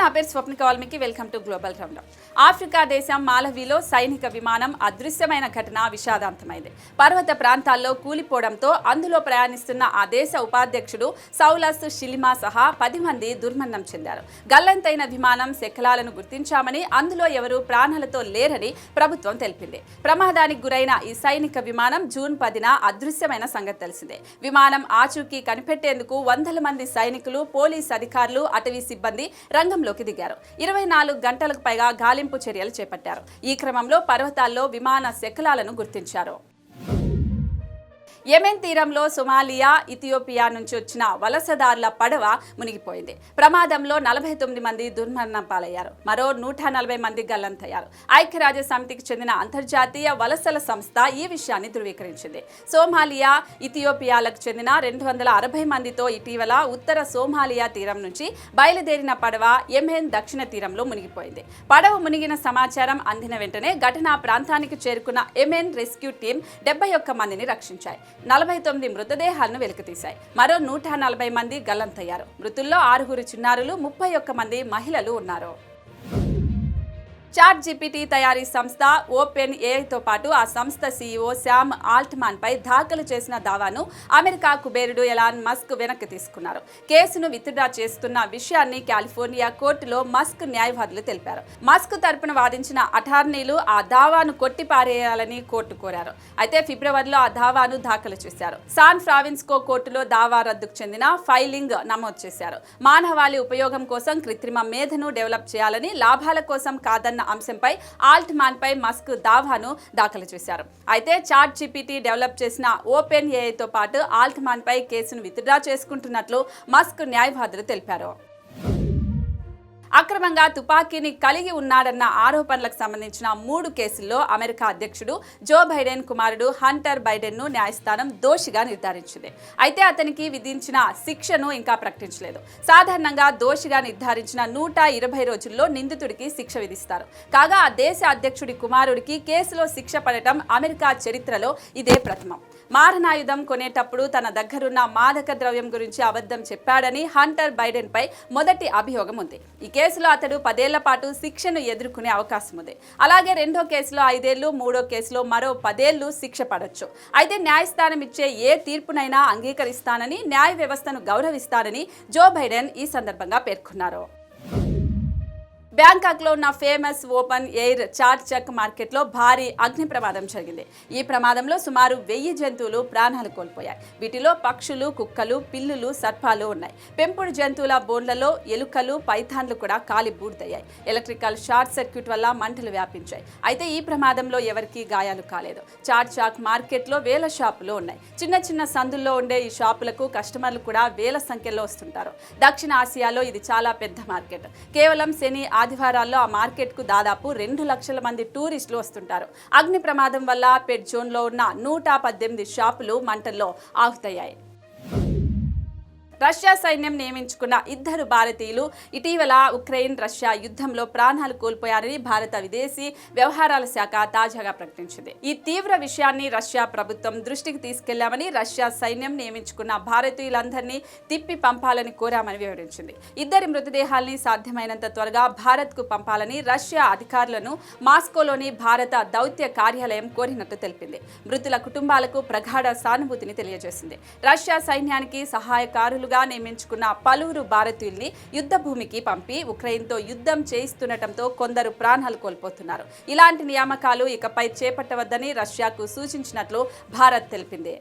నా పేరు Swapna Valmiki. Welcome to global round Africa దేశం మాలవీలో సైనిక విమానం అదృశ్యమైన ఘటన విషాదాంతమైంది. పర్వత ప్రాంతాల్లో కూలిపోవడంతో అందులో ప్రయాణిస్తున్న ఆ దేశ ఉపాధ్యక్షుడు సౌలస్ షిలిమా సహా పది మంది దుర్మరణం చెందారు. గల్లంతైన విమానం శకలాలను గుర్తించామని అందులో ఎవరూ ప్రాణాలతో లేరని ప్రభుత్వం తెలిపింది. ప్రమాదానికి గురైన ఈ సైనిక విమానం జూన్ పదిన అదృశ్యమైన సంగతి తెలిసిందే. విమానం ఆచూకీ కనిపెట్టేందుకు వందల మంది సైనికులు పోలీస్ అధికారులు అటవీ సిబ్బంది రంగంలోకి దిగారు. ఇరవై నాలుగు గంటలకు పైగా గాలింపు చర్యలు చేపట్టారు. ఈ క్రమంలో పర్వతాల్లో విమాన శకలాలను గుర్తించారు. యెమెన్ తీరంలో సొమాలియా ఇథియోపియా నుంచి వచ్చిన వలసదారుల పడవ మునిగిపోయింది. ప్రమాదంలో నలభై తొమ్మిది మంది దుర్మరణం పాలయ్యారు మరో నూట నలభై మంది గల్లంతయ్యారు. ఐక్యరాజ్య సమితికి చెందిన అంతర్జాతీయ వలసల సంస్థ ఈ విషయాన్ని ధృవీకరించింది. సోమాలియా ఇథియోపియాలకు చెందిన రెండు వందల అరవై మందితో ఇటీవల ఉత్తర సోమాలియా తీరం నుంచి బయలుదేరిన పడవ యెమెన్ దక్షిణ తీరంలో మునిగిపోయింది. పడవ మునిగిన సమాచారం అందిన వెంటనే ఘటనా ప్రాంతానికి చేరుకున్న యెమెన్ రెస్క్యూ టీం డెబ్బై ఒక్క మందిని రక్షించాయి. నలభై తొమ్మిది మృతదేహాలను వెలికితీశాయి. మరో నూట నలభై మంది గల్లంతయ్యారు. మృతుల్లో ఆరుగురు చిన్నారులు ముప్పై ఒక్క మంది మహిళలు ఉన్నారు. చాట్ జీపీటీ తయారీ సంస్థ ఓపెన్ ఏఐతో పాటు ఆ సంస్థ సీఈఓ శామ్ ఆల్ట్మాన్ పై దాఖలు చేసిన దావాను అమెరికా కుబేరుడు ఎలాన్ మస్క్ వెనక్కి తీసుకున్నారు. కేసును విత్డ్రా చేస్తున్న విషయాన్ని కాలిఫోర్నియా కోర్టులో మస్క్ న్యాయవాదులు తెలిపారు. మస్క్ తరపున వాదించిన అటార్నీలు ఆ దావాను కొట్టిపారేయాలని కోర్టు కోరారు. అయితే ఫిబ్రవరిలో ఆ దావాను దాఖలు చేశారు. సాన్ ఫ్రావిన్స్కో కోర్టులో దావా రద్దుకు చెందిన ఫైలింగ్ నమోదు చేశారు. మానవాళి ఉపయోగం కోసం కృత్రిమ మేధను డెవలప్ చేయాలని లాభాల కోసం కాదన్న అంశంపై ఆల్ట్ మాన్ మస్క్ దావాను దాఖలు చేశారు. అయితే చాట్ జీపీటీ డెవలప్ చేసిన ఓపెన్ ఏఐతో పాటు ఆల్ట్ మాన్ పై కేసును విత్డ్రా చేసుకుంటున్నట్లు మస్క్ న్యాయవాదులు తెలిపారు. అక్రమంగా తుపాకీని కలిగి ఉన్నాడన్న ఆరోపణలకు సంబంధించిన మూడు కేసుల్లో అమెరికా అధ్యక్షుడు జో బైడెన్ కుమారుడు హంటర్ బైడెన్ను న్యాయస్థానం దోషిగా నిర్ధారించింది. అయితే అతనికి విధించిన శిక్షను ఇంకా ప్రకటించలేదు. సాధారణంగా దోషిగా నిర్ధారించిన నూట ఇరవై రోజుల్లో నిందితుడికి శిక్ష విధిస్తారు. కాగా ఆ దేశ అధ్యక్షుడి కుమారుడికి కేసులో శిక్ష పడటం అమెరికా చరిత్రలో ఇదే ప్రథమం. మారణాయుధం కొనేటప్పుడు తన దగ్గరున్న మాదక ద్రవ్యం గురించి అబద్ధం చెప్పాడని హంటర్ బైడెన్ పై మొదటి అభియోగం ఉంది. ఈ కేసులో అతడు పదేళ్ళ పాటు శిక్షను ఎదుర్కొనే అవకాశం ఉంది. అలాగే రెండో కేసులో ఐదేళ్ళు మూడో కేసులో మరో పదేళ్ళు శిక్ష పడవచ్చు అయితే న్యాయస్థానం ఇచ్చే ఏ తీర్పునైనా అంగీకరిస్తానని న్యాయ వ్యవస్థను గౌరవిస్తానని జో బైడెన్ ఈ సందర్భంగా పేర్కొన్నారు. బ్యాంకాక్లో ఉన్న famous open air Chatuchak మార్కెట్లో భారీ అగ్ని ప్రమాదం జరిగింది. ఈ ప్రమాదంలో సుమారు వెయ్యి జంతువులు ప్రాణాలు కోల్పోయాయి. వీటిలో పక్షులు కుక్కలు పిల్లులు సర్పాలు ఉన్నాయి. పెంపుడు జంతువుల బోన్లలో ఎలుకలు పైథాన్లు కూడా కాలి బూడిదయ్యాయి. ఎలక్ట్రికల్ షార్ట్ సర్క్యూట్ వల్ల మంటలు వ్యాపించాయి. అయితే ఈ ప్రమాదంలో ఎవరికీ గాయాలు కాలేదు. చాట్ చాక్ మార్కెట్లో వేల షాపులు ఉన్నాయి. చిన్న చిన్న సందుల్లో ఉండే ఈ షాపులకు కస్టమర్లు కూడా వేల సంఖ్యలో వస్తుంటారు. దక్షిణ ఆసియాలో ఇది చాలా పెద్ద మార్కెట్. కేవలం శని ఆదివారాల్లో ఆ మార్కెట్కు దాదాపు రెండు లక్షల మంది టూరిస్టులు వస్తుంటారు. అగ్ని ప్రమాదం వల్ల పెట్ జోన్లో ఉన్న నూట పద్దెనిమిది షాపులు మంటల్లో ఆహుతయ్యాయి రష్యా సైన్యం నియమించుకున్న ఇద్దరు భారతీయులు ఇటీవల ఉక్రెయిన్ రష్యా యుద్ధంలో ప్రాణాలు కోల్పోయారని భారత విదేశీ వ్యవహారాల శాఖ తాజాగా ప్రకటించింది. ఈ తీవ్ర విషయాన్ని రష్యా ప్రభుత్వం దృష్టికి తీసుకెళ్ళామని రష్యా సైన్యం నియమించుకున్న భారతీయులందరినీ తిప్పి పంపాలని కోరామని వివరించింది. ఇద్దరి మృతదేహాల్ని సాధ్యమైనంత త్వరగా భారత్కు పంపాలని రష్యా అధికారులను మాస్కోలోని భారత దౌత్య కార్యాలయం కోరినట్టు తెలిపింది. మృతుల కుటుంబాలకు ప్రగాఢ సానుభూతిని తెలియజేసింది. రష్యా సైన్యానికి సహాయకారులు సహాయకారులుగా నియమించుకున్న పలువురు భారతీయుల్ని యుద్ధ భూమికి పంపి ఉక్రెయిన్తో యుద్ధం చేయిస్తుండటంతో కొందరు ప్రాణాలు కోల్పోతున్నారు. ఇలాంటి నియామకాలు ఇకపై చేపట్టవద్దని రష్యాకు సూచించినట్లు భారత్ తెలిపింది.